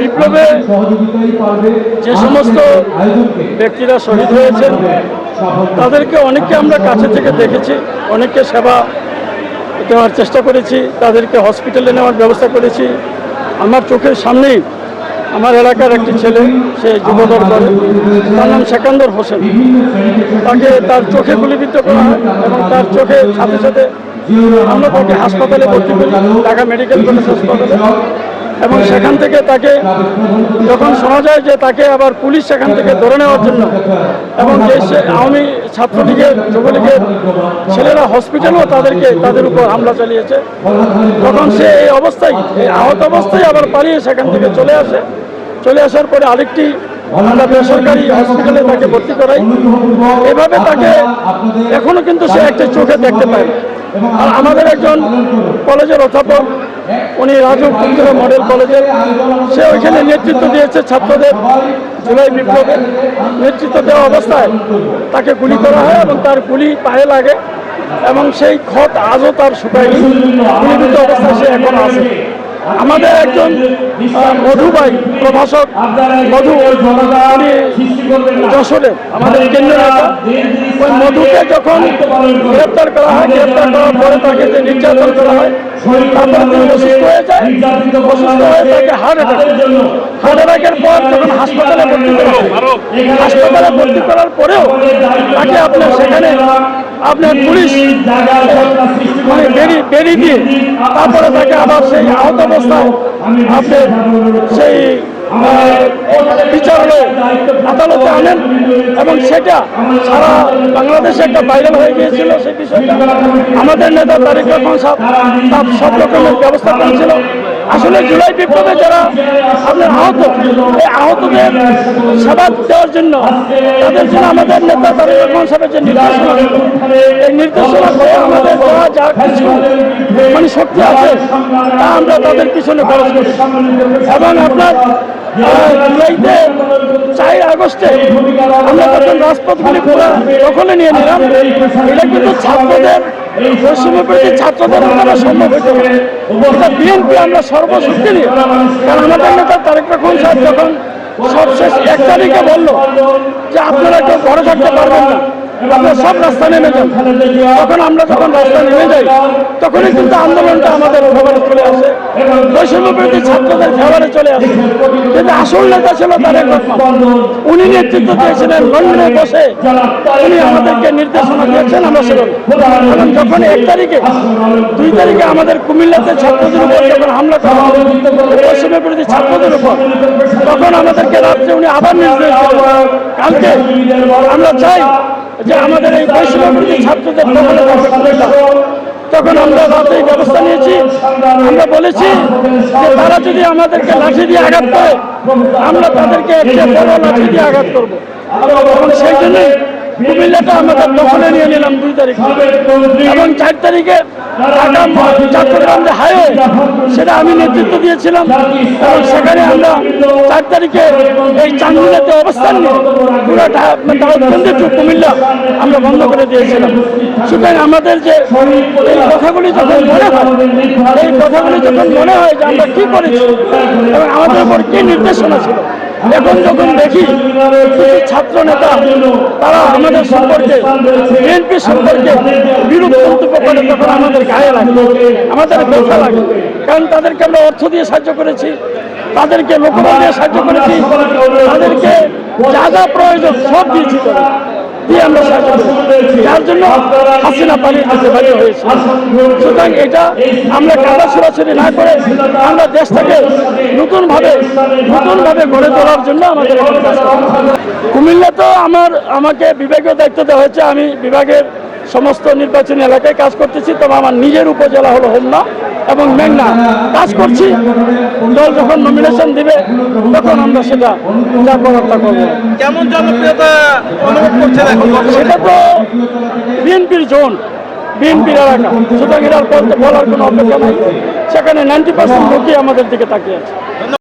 বিপ্লবে যে সমস্ত ব্যক্তিরা শহীদ হয়েছেন, তাদেরকে অনেককে আমরা কাছে থেকে দেখেছি, অনেককে সেবা দেওয়ার চেষ্টা করেছি, তাদেরকে হসপিটালে নেওয়ার ব্যবস্থা করেছি। আমার চোখের সামনেই আমার এলাকার একটি ছেলে, সে যুবদল করে তার নাম সেকান্দর হোসেন। তাকে তার চোখে গুলিবিদ্ধ করা হয় এবং তার চোখে সাথে সাথে আমরা তাকে হাসপাতালে ভর্তি করি, ঢাকা মেডিকেল কলেজ হাসপাতালে। এবং সেখান থেকে তাকে যখন শোনা যায় যে তাকে আবার পুলিশ সেখান থেকে ধরে নেওয়ার জন্য এবং যে সে- আওয়ামী ছাত্রলীগের যুবলীগের ছেলেরা হসপিটালেও তাদেরকে তাদের উপর হামলা চালিয়েছে তখন সে এই অবস্থায় এই আহত অবস্থায় আবার পালিয়ে সেখান থেকে চলে আসে। চলে আসার পরে আরেকটি আমরা বেসরকারি হসপিটালে তাকে ভর্তি করাই। এভাবে তাকে এখনও কিন্তু সে একটা চোখে দেখতে পায়। আর আমাদের একজন কলেজের অধ্যাপক উনি রাজু পুত্র মডেল কলেজের সে ওইখানে নেতৃত্ব দিয়েছে ছাত্রদের জুলাই বিপ্লবে। নেতৃত্ব দেওয়া অবস্থায় তাকে গুলি করা হয় এবং তার গুলি পায়ে লাগে এবং সেই ক্ষত আজও তার শুকায়নি। গুলিবিদ্ধ অবস্থায় সে এখন আছে। আমাদের একজন আহ, মধু ভাই প্রভাষক মধু উনি যশোরের আমাদের কেন্দ্রীয় ওই মধুকে যখন গ্রেপ্তার করা হয় গ্রেপ্তার করার পরে তাকে যে নির্যাতন করা হয় তারপরে তিনি অসুস্থ হয়ে যায় অসুস্থ হয়ে তাকে হার্ট অ্যাটাক হার্ট অ্যাটাকের পর যখন হাসপাতালে ভর্তি করা হয় হাসপাতালে ভর্তি করার পরেও তাকে আপনার সেখানে আপনার পুলিশ মানে বেরি বেরি দিয়ে তারপরে তাকে আবার সেই আহত অবস্থায় আপনার সেই বিচারালয়ে আদালতে আনেন এবং সেটা সারা বাংলাদেশে একটা ভাইরাল হয়ে গিয়েছিল সেই বিষয়টা। আমাদের নেতা তারিক রহমান সাহেব তার সব রকমের ব্যবস্থা করেছিল। আসলে জুলাই বিপ্লবে যারা আপনার আহত, এই আহতদের সেবা দেওয়ার জন্য তাদের জন্য আমাদের নেতা তারিক রহমান সাহেবের যে নির্দেশনা, এই নির্দেশনা করে আমাদের যারা যা কিছু মানে শক্তি আছে, তা আমরা তাদের পিছনে খরচ করি। এবং আপনার চার আগস্টে। আমরা যখন রাজপথগুলি পুরো দখলে নিয়ে নিলাম। এটা কিন্তু ছাত্রদের পশ্চিমবঙ্গের আমরা সর্বশক্তি নিয়ে। যখন সবশেষ এক তারিখে বলল যে আপনারা কেউ ঘরে থাকতে পারবেন না আপনারা সব রাস্তা নেমে যান তখন আমরা যখন রাস্তা নেমে যাই, তখনই কিন্তু আন্দোলনটা আমাদের ফেভারে চলে আসে। বৈষম্য বিরোধী ছাত্রদের ফেভারে চলে আসে। কিন্তু আসল নেতা ছিল তারেক উনি নেতৃত্ব দিয়েছিলেন লন্ডনে বসে। উনি আমাদেরকে নির্দেশনা দিয়েছেন, আমরা সেরকম যখন এক তারিখে, দুই তারিখে আমাদের কুমিল্লাতে ছাত্রদের উপর যখন হামলা করা হয় বৈষম্য ছাত্রদের উপর, তখন আমাদেরকে রাত্রে উনি আবার নির্দেশ কালকে আমরা চাই যে আমাদের এই বৈষ্ণবী ছাত্রদের তখন আমরা রাতে ব্যবস্থা নিয়েছি। আমরা বলেছি যে তারা যদি আমাদেরকে লাঠি দিয়ে আঘাত করে, আমরা তাদেরকে লাঠি দিয়ে আঘাত করব। সেই জন্যই কুমিল্লাটা আমাদের দখলে নিয়ে নিলাম দুই তারিখে। এবং চার তারিখে ঢাকা চট্টগ্রাম যে হাইওয়ে, সেটা আমি নেতৃত্ব দিয়েছিলাম। এবং সেখানে আমরা চার তারিখে এই চান্দুরাতে অবস্থান নিয়ে পুরো দাউদবন্দি টু কুমিল্লা আমরা বন্ধ করে দিয়েছিলাম। সুতরাং আমাদের যে এই কথাগুলি যখন মনে হয়, এই কথাগুলি যখন মনে হয় যে আমরা কি করেছি এবং আমাদের উপর কি নির্দেশনা ছিল এখন যখন দেখি ছাত্র নেতা, তারা আমাদের সম্পর্কে, বিএনপি সম্পর্কে বিরূপ মন্তব্য করে, তখন আমাদের গায়ে লাগে, আমাদের ব্যথা লাগে কারণ তাদেরকে আমরা অর্থ দিয়ে সাহায্য করেছি, তাদেরকে লোকবল দিয়ে সাহায্য করেছি, তাদেরকে যা যা প্রয়োজন সব দিয়েছি তাদের। দিয়ে আমরা দেশটাকে নতুন যার জন্য হাসিনা পালিয়ে যেতে বাধ্য হয়েছে সুতরাং এটা আমরা কাদা সরাসরি না করে আমরা দেশটাকে নতুনভাবে নতুনভাবে গড়ে তোলার জন্য আমাদের এখানে কাজ করতে হবে। কুমিল্লা তো আমার আমাকে বিভাগীয় দায়িত্ব দেওয়া হয়েছে। আমি বিভাগের সমস্ত নির্বাচনী এলাকায় কাজ করতেছি। তবে আমার নিজের উপজেলা হলো হোমনা এবং মেঘনা। কাজ করছি। দল যখন নমিনেশন দিবে তখন আমরা সেটা করার করব। কেমন জনপ্রিয়তা অনুভব করছেন সেটা তো বিএনপির জোন বিএনপির এলাকা। সুতরাং এটার বলতে বলার কোনো অপেক্ষা নাই। সেখানে নাইনটি পার্সেন্ট লোকই আমাদের দিকে তাকিয়ে আছে।